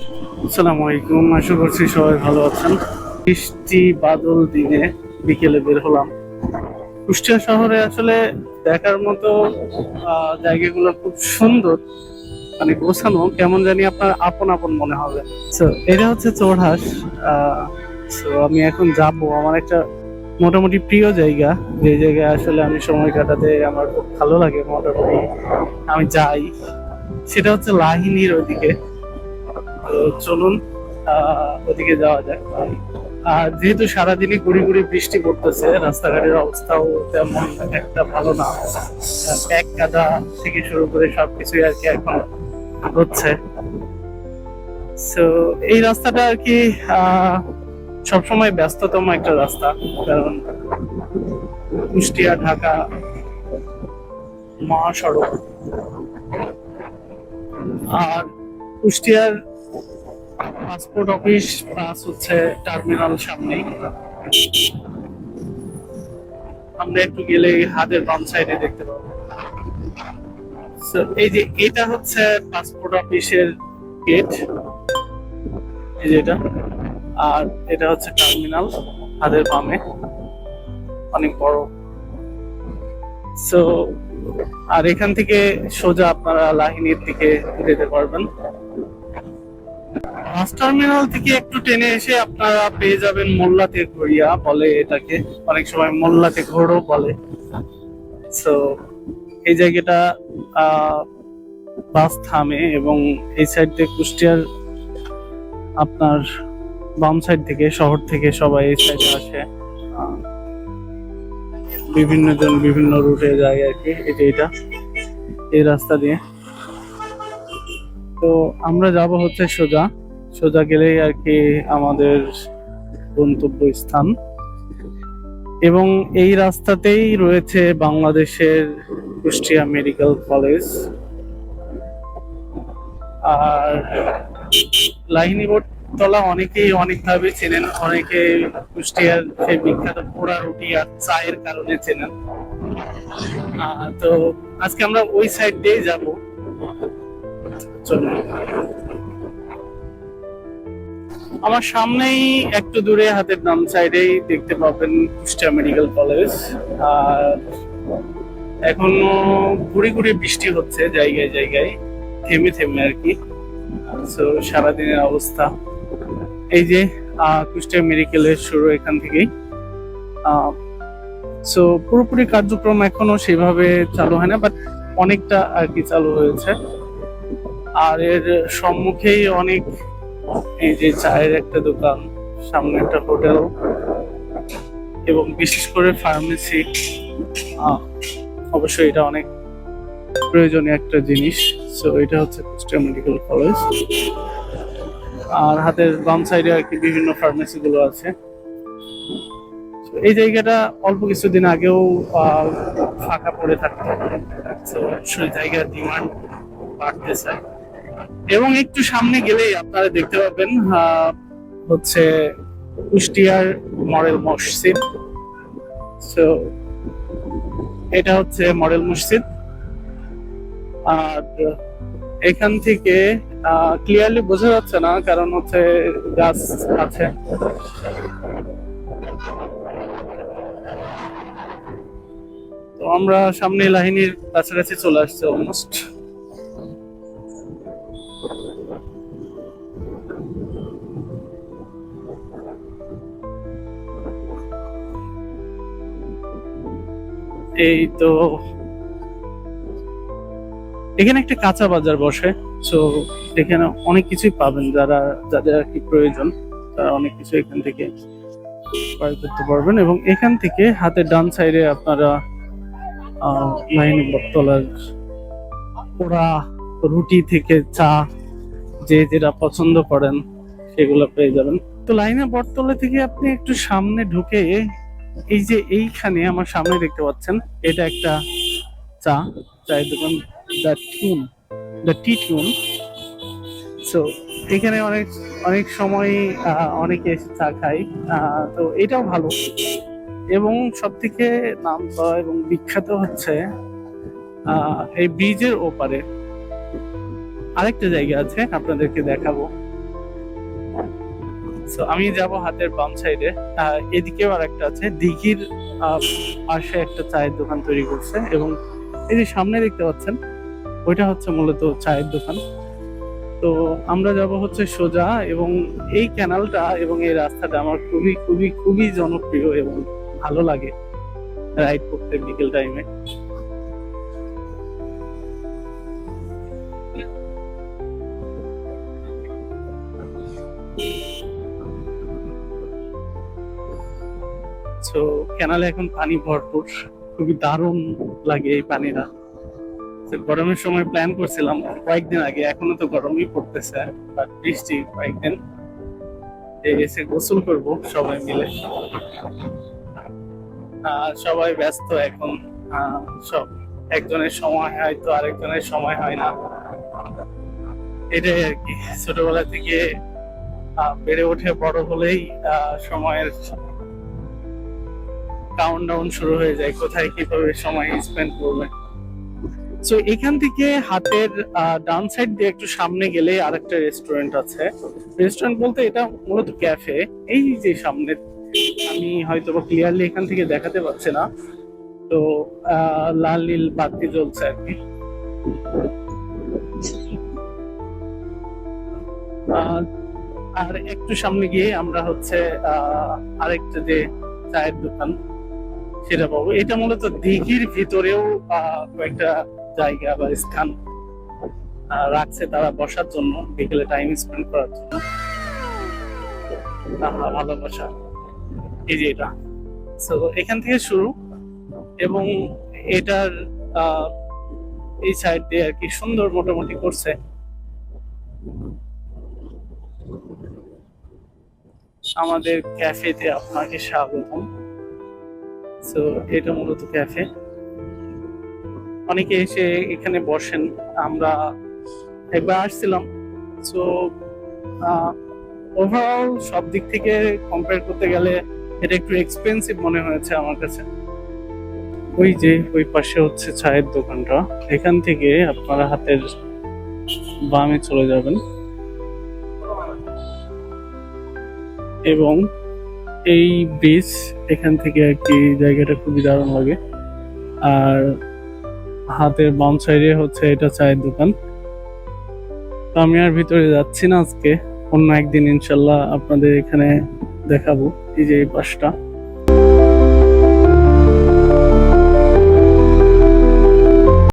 আসসালামু আলাইকুম। আশা করছি সবাই ভালো আছেন। বৃষ্টি, বাদল দিনে বিকেলে বের হলাম। কুষ্টিয়া শহরে আসলে দেখার মতো জায়গাগুলো খুব সুন্দর মানে গোছানো। কেমন জানি আপনার আপন আপন মনে হবে। তো এটা হচ্ছে চোরহাস আমি এখন যাব। আমার একটা মোটামুটি প্রিয় জায়গা। যে জায়গায় আসলে আমি সময় কাটাতে আমার খুব ভালো লাগে মোটামুটি। আমি যাই। সেটা হচ্ছে লাহিনীর ওইদিকে। চলুন ওদিকে যাওয়া যাক আর যেহেতু সারাদিনই গুড়ি গুড়ি বৃষ্টি পড়তেছে, রাস্তাঘাটের অবস্থাও তেমন একটা ভালো না। এক কাদা থেকে শুরু করে সবকিছুই আর কি এখন হচ্ছে। তো এই রাস্তাটা আর কি সবসময় ব্যস্ততম একটা রাস্তা, কারণ কুষ্টিয়া, ঢাকা মহাসড়ক। আর কুষ্টিয়ার পাসপোর্ট অফিস, প্লাস হচ্ছে টার্মিনাল সামনেই। আমরা একটু গেলে হাতের বাম সাইডে দেখতে পাবো। এই যে এটা হচ্ছে পাসপোর্ট অফিসের গেট এই যে এটা। আর এটা হচ্ছে টার্মিনাল, হাতের বামে। অনেক বড়। সো আর এখান থেকে সোজা আপনারা লাহিনীর দিকে যেতে পারবেন। বাস টার্মিনাল থেকে একটু টেনে এসে আপনারা পেয়ে যাবেন মোল্লাতে ঘড়িয়া বলে এটাকে। অনেক সময় মোল্লাতে ঘোড়ও বলে। সো এই জায়গাটা বাস থামে এবং এই সাইড থেকে কুষ্টিয়ার আপনার বাম সাইড থেকে, শহর থেকে সবাই এই সাইডে আসে। বিভিন্ন জন বিভিন্ন রুটে যায় আর কি, এটা এটা, এই রাস্তা দিয়ে। তো আমরা যাব হচ্ছে সোজা। সোজা গেলেই আর কি আমাদের গন্তব্য স্থান এবং এই রাস্তাতেই রয়েছে বাংলাদেশের কুষ্টিয়া মেডিকেল কলেজ। আর লাহিনী তলা অনেকেই অনেকভাবে চেনেন, অনেকে কুষ্টিয়ার সেই বিখ্যাত পোড়া রুটি আর চায়ের কারণে চেনেন। তো আজকে আমরা ওই সাইড দিয়েই যাব। চলুন। আমার সামনেই একটু দূরে হাতের ডান সাইডেই দেখতে পাবেন কুষ্টিয়া মেডিকেল কলেজ। আর এখনও ঘুরে ঘুরে বৃষ্টি হচ্ছে, জায়গায় জায়গায় থেমে থেমে আর কি। তো সারাদিনের অবস্থা। এই যে কুষ্টিয়া মেডিকেলের শুরু এখান থেকেই। সো পুরোপুরি কার্যক্রম এখনও সেভাবে চালু হয় না বাট অনেকটা আর কি চালু হয়েছে। আর এর সম্মুখেই অনেক এই যে চায়ের একটা দোকান, সামনে একটা হোটেল এবং বিশেষ করে ফার্মেসি অবশ্যই এটা অনেক প্রয়োজনীয় একটা জিনিস। সো এটা হচ্ছে কুষ্টিয়া মেডিকেল কলেজ আর হাতের বাম সাইডে আর কি বিভিন্ন ফার্মেসি গুলো আছে। এই জায়গাটা অল্প কিছুদিন আগেও ফাঁকা পড়ে থাকতো। জায়গার ডিমান্ড বাড়তেছে। এবং একটু সামনে গেলেই আপনারা দেখতে পাবেন হচ্ছে কুষ্টিয়ার মডেল মসজিদ। তো এটা হচ্ছে মডেল মসজিদ। আর এখান থেকে ক্লিয়ারলি বোঝা যাচ্ছে না, কারণ হচ্ছে গাছ আছে। তো আমরা সামনে লাহিনীর কাছাকাছি চলে আসছে অলমোস্ট এই তো এখানে একটা কাঁচা বাজার বসে তো এখানে অনেক কিছুই পাবেন যারা, যাদের আর কি প্রয়োজন, তারা অনেক কিছু এখান থেকে ক্রয় করতে পারবেন এবং এখান থেকে হাতের ডান সাইডে আপনারা লাইনে, বটতলার পোড়া রুটি থেকে চা, যে যেটা পছন্দ করেন, সেগুলো পেয়ে যাবেন। তো লাইনে বটতলা থেকে আপনি একটু সামনে ঢুকে এই যে এইখানে আমার সামনে দেখতে পাচ্ছেন, এটা একটা চা, চায়ের দোকান the tune the tea tune. So এখানে অনেক অনেক সময় অনেকে এসে চা খায়। তো এটাও ভালো। এবং সব থেকে নাম এবং বিখ্যাত হচ্ছে এই ব্রিজের ওপারে। আরেকটা জায়গা আছে, আপনাদেরকে দেখাবো। তো আমি যাব হাতের বাম সাইডে এদিকেও আর একটা আছে, দিঘির পাশে একটা চায়ের দোকান তৈরি করছে এবং এই যে সামনে দেখতে পাচ্ছেন, ওইটা হচ্ছে মূলত চায়ের দোকান। তো আমরা যাব হচ্ছে সোজা এবং এই ক্যানালটা এবং এই রাস্তাটা আমার খুবই খুবই খুবই জনপ্রিয় এবং ভালো লাগে রাইড করতে বিকেল টাইমে তো ক্যানালে এখন পানি ভরপুর। খুবই দারুণ লাগে এই পানিটা। গরমের সময় প্ল্যান করছিলাম, কয়েকদিন আগে, এখনও তো গরমই পড়তেছে বৃষ্টি কয়েকদিন। এসে গোসল করব সবাই মিলে। সবাই ব্যস্ত এখন। সব একজনের সময় হয় তো আরেকজনের সময় হয় না। এটাই আর কি। ছোটবেলা থেকে বেড়ে ওঠে বড় হলেই সময়ের কাউন্ট ডাউন শুরু হয়ে যায়, কোথায় কীভাবে সময় স্পেন্ড করবে সো এখান থেকে হাতের ডান সাইড দিয়ে একটু সামনে গেলে আরেকটা রেস্টুরেন্ট আছে। রেস্টুরেন্ট বলতে এটা মূলত ক্যাফে এই যে সামনে, আমি হয়তো বা ক্লিয়ারলি এখান থেকে দেখাতে পারছি না। তো লাল নীল বাতি জ্বলছে আর কি। আর একটু সামনে গিয়ে আমরা হচ্ছে আরেকটা যে চায়ের দোকান। সেটা পাবো। এটা মূলত দিঘির ভিতরেও কয়েকটা জায়গা বা স্থান রাখছে তারা বসার জন্য, বিকেলে টাইম স্পেন্ড করার জন্য। ভালোবাসা। এই যে এটা। তো এখান থেকে শুরু। এবং এটার এই সাইড দিয়ে আর কি সুন্দর মোটামুটি করছে। আমাদের ক্যাফেতে আপনাকে স্বাগতম। তো এটা মূলত ক্যাফে অনেকে এসে এখানে বসেন। আমরা একবার আসছিলাম। সো ওভারঅল সব দিক থেকে কম্পেয়ার করতে গেলে এটা একটু এক্সপেন্সিভ মনে হয়েছে আমার কাছে। ওই যে, ওই পাশে হচ্ছে চায়ের দোকানটা। এখান থেকে আপনারা হাতের বামে চলে যাবেন। এবং এই ব্রিজ এখান থেকে আর কি জায়গাটা খুবই দারুণ লাগে। আর হাতের বাম সাইডে হচ্ছে এটা চায়ের দোকান। তো আমি আর ভিতরে যাচ্ছি না আজকে, অন্য একদিন ইনশাল্লাহ আপনাদের এখানে দেখাবো এই যে এই পাশটা।